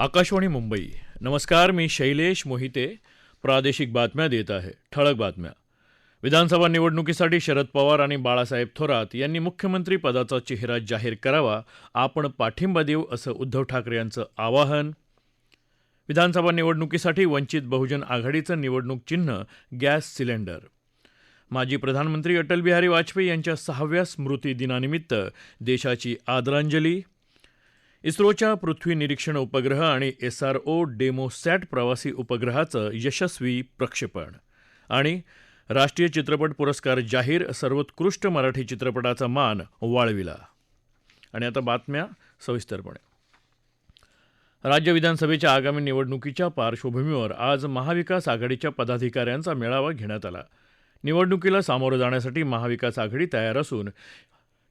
आकाशवाणी मुंबई. नमस्कार मी शैलेश मोहिते. प्रादेशिक बातम्या देत आहे. ठळक बातम्या. विधानसभा निवडणुकीसाठी शरद पवार आणि बाळासाहेब थोरात यांनी मुख्यमंत्री पदाचा चेहरा जाहीर करावा आपण पाठिंबा देऊ असं उद्धव ठाकरे यांचं आवाहन. विधानसभा निवडणुकीसाठी वंचित बहुजन आघाडीचं निवडणूक चिन्ह गॅस सिलेंडर. माजी प्रधानमंत्री अटल बिहारी वाजपेयी यांच्या सहाव्या स्मृती दिनानिमित्त देशाची आदरांजली. इस्रोच्या पृथ्वी निरीक्षण उपग्रह आणि एसआरओ डेमोसॅट प्रवासी उपग्रहाचं यशस्वी प्रक्षेपण. आणि राष्ट्रीय चित्रपट पुरस्कार जाहीर सर्वोत्कृष्ट मराठी चित्रपटाचा मान वाळविला. आणि आता बातम्या सविस्तरपणे. राज्य विधानसभेच्या आगामी निवडणुकीच्या पार्श्वभूमीवर आज महाविकास आघाडीच्या पदाधिकाऱ्यांचा मेळावा घेण्यात आला. निवडणुकीला सामोरं जाण्यासाठी महाविकास आघाडी तयार असून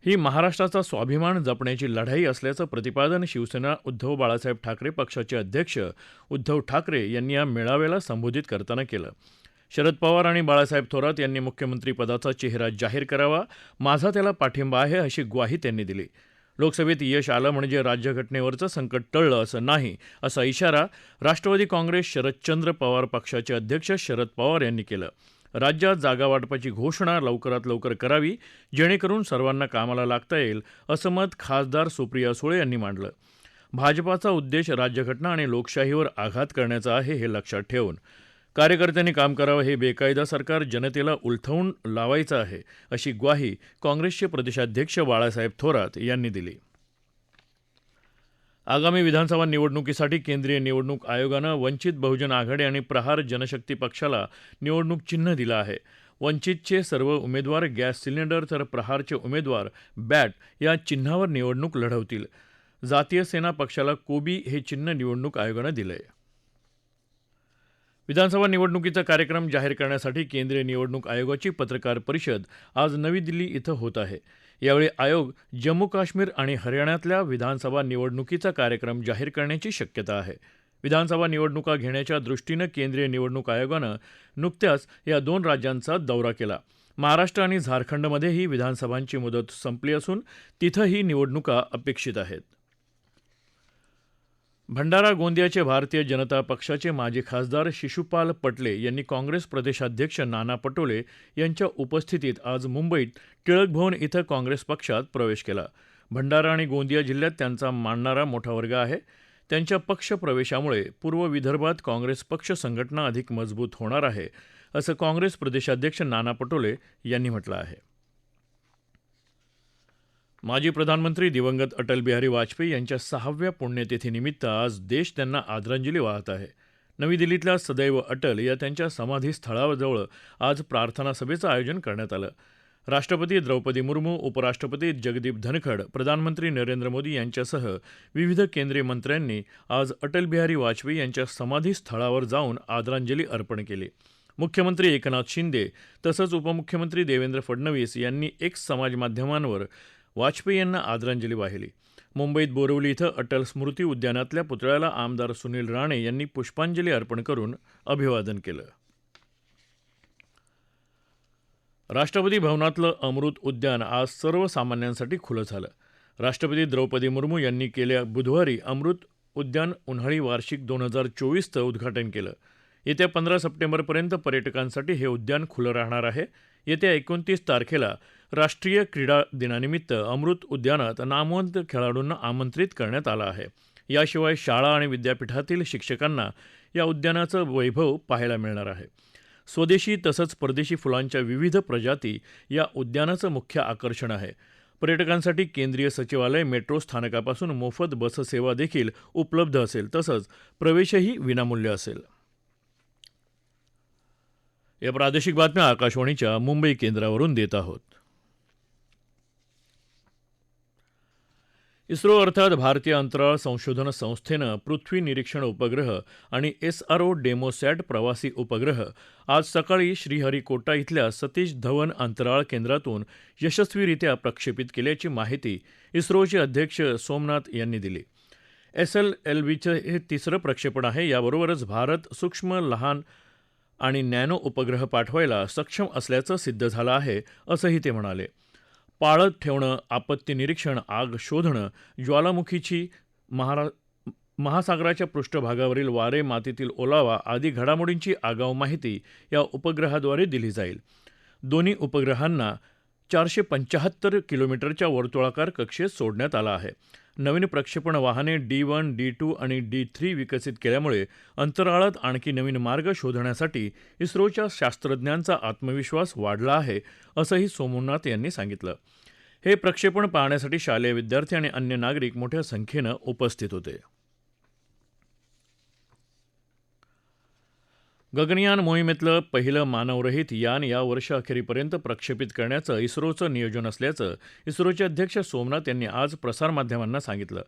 ही महाराष्ट्राचा स्वाभिमान जपण्याची लढाई असल्याचं प्रतिपादन शिवसेना उद्धव बाळासाहेब ठाकरे पक्षाचे अध्यक्ष उद्धव ठाकरे यांनी या मेळाव्याला संबोधित करताना केलं. शरद पवार आणि बाळासाहेब थोरात यांनी मुख्यमंत्रीपदाचा चेहरा जाहीर करावा माझा त्याला पाठिंबा आहे अशी ग्वाही त्यांनी दिली. लोकसभेत यश आलं म्हणजे राज्यघटनेवरचं संकट टळलं असं नाही असा इशारा राष्ट्रवादी काँग्रेस शरदचंद्र पवार पक्षाचे अध्यक्ष शरद पवार यांनी केलं. राज्यात जागावाटपाची घोषणा लवकरात लवकर करावी जेणेकरून सर्वांना कामाला लागता येईल असं मत खासदार सुप्रिया सुळे यांनी मांडलं. भाजपाचा उद्देश राज्यघटना आणि लोकशाहीवर आघात करण्याचा आहे हे लक्षात ठेवून. कार्यकर्त्यांनी काम करावं हे बेकायदा सरकार जनतेला उलथवून लावायचं आहे अशी ग्वाही काँग्रेसचे प्रदेशाध्यक्ष बाळासाहेब थोरात यांनी दिली. आगामी विधानसभा निवडणुकीसाठी केंद्रीय निवडणूक आयोगानं वंचित बहुजन आघाडी आणि प्रहार जनशक्ती पक्षाला निवडणूक चिन्ह दिलं आहे. वंचितचे सर्व उमेदवार गॅस सिलेंडर तर प्रहारचे उमेदवार बॅट या चिन्हावर निवडणूक लढवतील. जातीय सेना पक्षाला कोबी हे चिन्ह निवडणूक आयोगानं दिलंय. विधानसभा निवडणुकीचा कार्यक्रम जाहीर करण्यासाठी केंद्रीय निवडणूक आयोगाची पत्रकार परिषद आज नवी दिल्ली इथं होत आहे. यावेळी आयोग जम्मू काश्मीर आणि हरियाणातल्या विधानसभा निवडणुकीचा कार्यक्रम जाहीर करण्याची शक्यता आहे. विधानसभा निवडणुका घेण्याच्या दृष्टीनं केंद्रीय निवडणूक आयोगानं नुकत्याच या दोन राज्यांचा दौरा केला. महाराष्ट्र आणि झारखंडमध्येही विधानसभांची मुदत संपली असून तिथंही निवडणुका अपेक्षित आहेत. भंडारा गोंदियाचे भारतीय जनता पक्षाचे माजी खासदार शिशुपाल पटले यांनी काँग्रेस प्रदेशाध्यक्ष नाना पटोले यांच्या उपस्थितीत आज मुंबईत टिळक भवन इथं काँग्रेस पक्षात प्रवेश केला. भंडारा आणि गोंदिया जिल्ह्यात त्यांचा मानणारा मोठा वर्ग आहे. त्यांच्या पक्ष प्रवेशामुळे पूर्व विदर्भात काँग्रेस पक्ष संघटना अधिक मजबूत होणार आहे असं काँग्रेस प्रदेशाध्यक्ष नाना पटोले यांनी म्हटलं आहे. माजी प्रधानमंत्री दिवंगत अटल बिहारी वाजपेयी यांच्या सहाव्या पुण्यतिथीनिमित्त आज देश त्यांना आदरांजली वाहत आहे. नवी दिल्लीतल्या सदैव अटल या त्यांच्या समाधीस्थळाजवळ आज प्रार्थना सभेचं आयोजन करण्यात आलं. राष्ट्रपती द्रौपदी मुर्मू उपराष्ट्रपती जगदीप धनखड प्रधानमंत्री नरेंद्र मोदी यांच्यासह विविध केंद्रीय मंत्र्यांनी आज अटल बिहारी वाजपेयी यांच्या समाधीस्थळावर जाऊन आदरांजली अर्पण केली. मुख्यमंत्री एकनाथ शिंदे तसंच उपमुख्यमंत्री देवेंद्र फडणवीस यांनी एक्स समाजमाध्यमांवर वाजपेयी यांना आदरांजली वाहिली. मुंबईत बोरवली इथं अटल स्मृती उद्यानातल्या पुतळ्याला आमदार सुनील राणे यांनी पुष्पांजली अर्पण करून अभिवादन केलं. राष्ट्रपती भवनातलं अमृत उद्यान आज सर्वसामान्यांसाठी खुलं झालं. राष्ट्रपती द्रौपदी मुर्मू यांनी गेल्या बुधवारी अमृत उद्यान उन्हाळी वार्षिक दोन हजार चोवीसचं उद्घाटन केलं. येत्या पंधरा सप्टेंबरपर्यंत पर्यटकांसाठी हे उद्यान खुलं राहणार आहे. येत्या एकोणतीस तारखेला राष्ट्रीय क्रीडा दिनानिमित्त अमृत उद्यानात नामवंत खेळाडूंना आमंत्रित करण्यात आलं आहे. याशिवाय शाळा आणि विद्यापीठातील शिक्षकांना या उद्यानाचं वैभव पाहायला मिळणार आहे. स्वदेशी तसंच परदेशी फुलांच्या विविध प्रजाती या उद्यानाचं मुख्य आकर्षण आहे. पर्यटकांसाठी केंद्रीय सचिवालय मेट्रो स्थानकापासून मोफत बससेवा देखील उपलब्ध असेल तसंच प्रवेशही विनामूल्य असेल. या प्रादेशिक बातम्या आकाशवाणीच्या मुंबई केंद्रावरून देत आहोत. इस्रो अर्थात भारतीय अंतराळ संशोधन संस्थेनं पृथ्वी निरीक्षण उपग्रह आणि एसआरओ डेमोसॅट प्रवासी उपग्रह आज सकाळी श्रीहरिकोटा इथल्या सतीश धवन अंतराळ केंद्रातून यशस्वीरित्या प्रक्षेपित केल्याची माहिती इस्रोचे अध्यक्ष सोमनाथ यांनी दिली. एस एल एल व्हीचं हे तिसरं प्रक्षेपण आहे. याबरोबरच भारत सूक्ष्म लहान आणि नॅनो उपग्रह पाठवायला सक्षम असल्याचं सिद्ध झालं आहे असंही ते म्हणाले. पाळत ठेवणं आपत्ती निरीक्षण आग शोधणं ज्वालामुखीची महारा महासागराच्या पृष्ठभागावरील वारे मातीतील ओलावा आदी घडामोडींची आगाऊ माहिती या उपग्रहाद्वारे दिली जाईल. दोन्ही उपग्रहांना चारशे पंचाहत्तर किलोमीटरच्या वर्तुळाकार कक्षेत सोडण्यात आलं आहे. नवीन प्रक्षेपण वाहने डी वन डी टू आणि डी थ्री विकसित केल्यामुळे अंतराळात आणखी नवीन मार्ग शोधण्यासाठी इस्रोच्या शास्त्रज्ञांचा आत्मविश्वास वाढला आहे असंही सोमनाथ यांनी सांगितलं. हे प्रक्षेपण पाहण्यासाठी शालेय विद्यार्थी आणि अन्य नागरिक मोठ्या संख्येनं उपस्थित होते. गगनयान मोहिमेतलं पहिलं मानवरहित यान या वर्षअखेरीपर्यंत प्रक्षेपित करण्याचं इस्रोचं नियोजन असल्याचं इस्रोचे अध्यक्ष सोमनाथ यांनी आज प्रसारमाध्यमांना सांगितलं.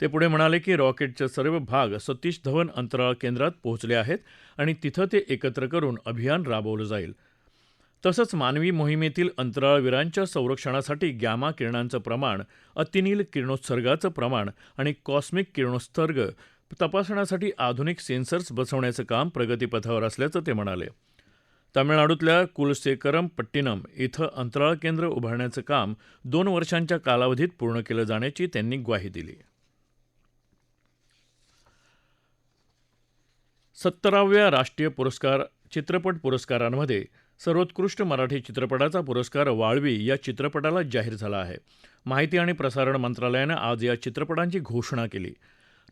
ते पुढे म्हणाले की रॉकेटचे सर्व भाग सतीश धवन अंतराळ केंद्रात पोहोचले आहेत आणि तिथं ते एकत्र करून अभियान राबवलं जाईल. तसंच मानवी मोहिमेतील अंतराळवीरांच्या संरक्षणासाठी गॅमा किरणांचं प्रमाण अतिनील किरणोत्सर्गाचं प्रमाण आणि कॉस्मिक किरणोत्सर्ग तपासण्यासाठी आधुनिक सेन्सर्स बसवण्याचं काम प्रगतीपथावर असल्याचं ते म्हणाले. तामिळनाडूतल्या कुलसेकरम पट्टिनम इथं अंतराळ केंद्र उभारण्याचं काम दोन वर्षांच्या कालावधीत पूर्ण केलं जाण्याची त्यांनी ग्वाही दिली. सत्तराव्या राष्ट्रीय पुरस्कार चित्रपट पुरस्कारांमध्ये सर्वोत्कृष्ट मराठी चित्रपटाचा पुरस्कार वाळवी या चित्रपटाला जाहीर झाला आहे. माहिती आणि प्रसारण मंत्रालयानं आज या चित्रपटांची घोषणा केली.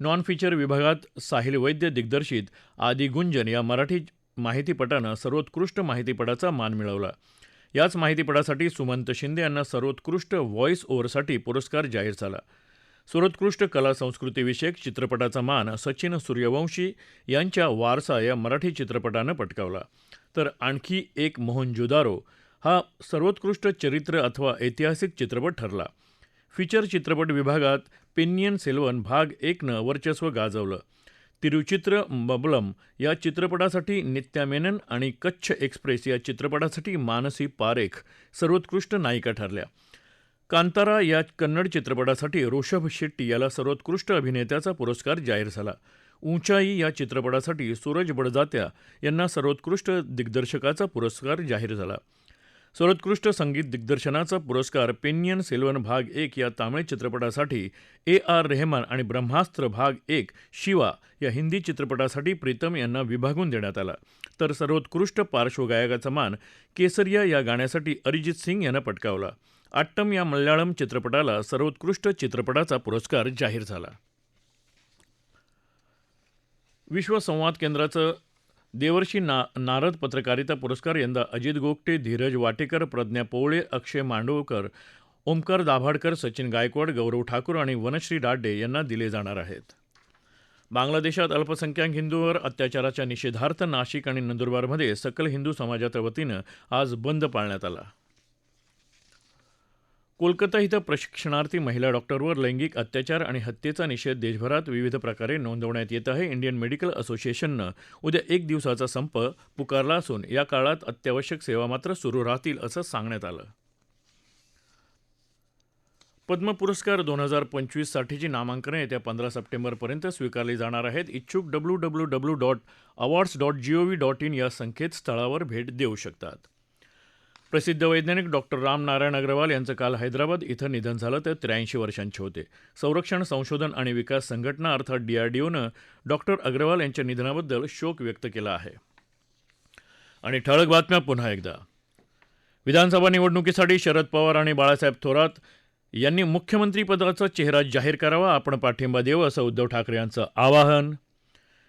नॉन फीचर विभागात साहिल वैद्य दिग्दर्शित आदि गुंजन या मराठी माहितीपटानं सर्वोत्कृष्ट माहितीपटाचा मान मिळवला. याच माहितीपटासाठी सुमंत शिंदे यांना सर्वोत्कृष्ट व्हॉईस ओव्हरसाठी पुरस्कार जाहीर झाला. सर्वोत्कृष्ट कला संस्कृतीविषयक चित्रपटाचा मान सचिन सूर्यवंशी यांच्या वारसा या मराठी चित्रपटानं पटकावला. तर आणखी एक मोहन जुदारो हा सर्वोत्कृष्ट चरित्र अथवा ऐतिहासिक चित्रपट ठरला. फीचर चित्रपट विभागात पेन्नियन सेल्वन भाग एकनं वर्चस्व गाजवलं. तिरुचित्र बबलम या चित्रपटासाठी नित्या मेनन आणि कच्छ एक्सप्रेस या चित्रपटासाठी मानसी पारेख सर्वोत्कृष्ट नायिका ठरल्या. कांतारा या कन्नड चित्रपटासाठी ऋषभ शेट्टी याला सर्वोत्कृष्ट अभिनेत्याचा पुरस्कार जाहीर झाला. उंचाई या चित्रपटासाठी सूरज बडजात्या यांना सर्वोत्कृष्ट दिग्दर्शकाचा पुरस्कार जाहीर झाला. सर्वोत्कृष्ट संगीत दिग्दर्शनाचा पुरस्कार पेन्नियन सेल्वन भाग एक या तामिळ चित्रपटासाठी ए आर रेहमान आणि ब्रह्मास्त्र भाग एक शिवा या हिंदी चित्रपटासाठी प्रीतम यांना विभागून देण्यात आला. तर सर्वोत्कृष्ट पार्श्वगायकाचा मान केसरिया या गाण्यासाठी अरिजित सिंग यांना पटकावला. आट्टम या मल्याळम चित्रपटाला सर्वोत्कृष्ट चित्रपटाचा पुरस्कार जाहीर झाला. विश्व संवाद केंद्राचं देवर्षी ना नारद पत्रकारिता पुरस्कार यंदा अजित गोगटे धीरज वाटेकर प्रज्ञा पोवळे अक्षय मांडवकर ओमकार दाभाडकर सचिन गायकवाड गौरव ठाकूर आणि वनश्री डाड्डे यांना दिले जाणार आहेत. बांगलादेशात अल्पसंख्याक हिंदूंवर अत्याचाराच्या निषेधार्थ नाशिक आणि नंदुरबारमध्ये सकल हिंदू समाजाच्या वतीनं आज बंद पाळण्यात आला. कोलकाता इथं प्रशिक्षणार्थी महिला डॉक्टरवर लैंगिक अत्याचार आणि हत्येचा निषेध देशभरात विविध प्रकारे नोंदवण्यात येत आहे. इंडियन मेडिकल असोसिएशननं उद्या एक दिवसाचा संप पुकारला असून या काळात अत्यावश्यक सेवा मात्र सुरू राहतील असं सांगण्यात आलं. पद्म पुरस्कार दोन हजार पंचवीस साठीची नामांकनं येत्या पंधरा सप्टेंबरपर्यंत स्वीकारली जाणार आहेत. इच्छुक W W W dot awards dot G O V dot in या संकेतस्थळावर भेट देऊ शकतात. प्रसिद्ध वैज्ञानिक डॉक्टर राम नारायण अग्रवाल यांचं काल हैदराबाद इथं निधन झालं तर त्र्याऐंशी वर्षांचे होते. संरक्षण संशोधन आणि विकास संघटना अर्थात डीआरडीओनं डॉक्टर अग्रवाल यांच्या निधनाबद्दल शोक व्यक्त केला आहे. आणि ठळक बातम्या पुन्हा एकदा. विधानसभा निवडणुकीसाठी शरद पवार आणि बाळासाहेब थोरात यांनी मुख्यमंत्रीपदाचा चेहरा जाहीर करावा आपण पाठिंबा देऊ असं उद्धव ठाकरे यांचं आवाहन.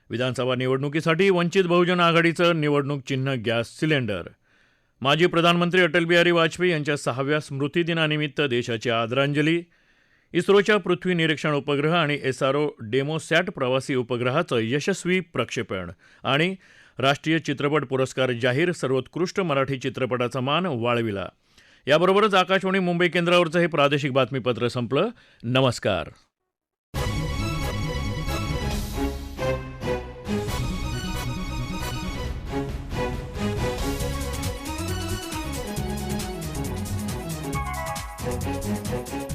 विधानसभा निवडणुकीसाठी वंचित बहुजन आघाडीचं निवडणूक चिन्ह गॅस सिलेंडर. माजी प्रधानमंत्री अटल बिहारी वाजपेयी यांच्या सहाव्या स्मृतिदिनानिमित्त देशाची आदरांजली. इस्रोच्या पृथ्वी निरीक्षण उपग्रह आणि एसआरओ डेमोसॅट प्रवासी उपग्रहाचं यशस्वी प्रक्षेपण आणि राष्ट्रीय चित्रपट पुरस्कार जाहीर सर्वोत्कृष्ट मराठी चित्रपटाचा मान वाळविला याबरोबरच आकाशवाणी मुंबई केंद्रावरचं हे प्रादेशिक बातमीपत्र संपलं. नमस्कार. Música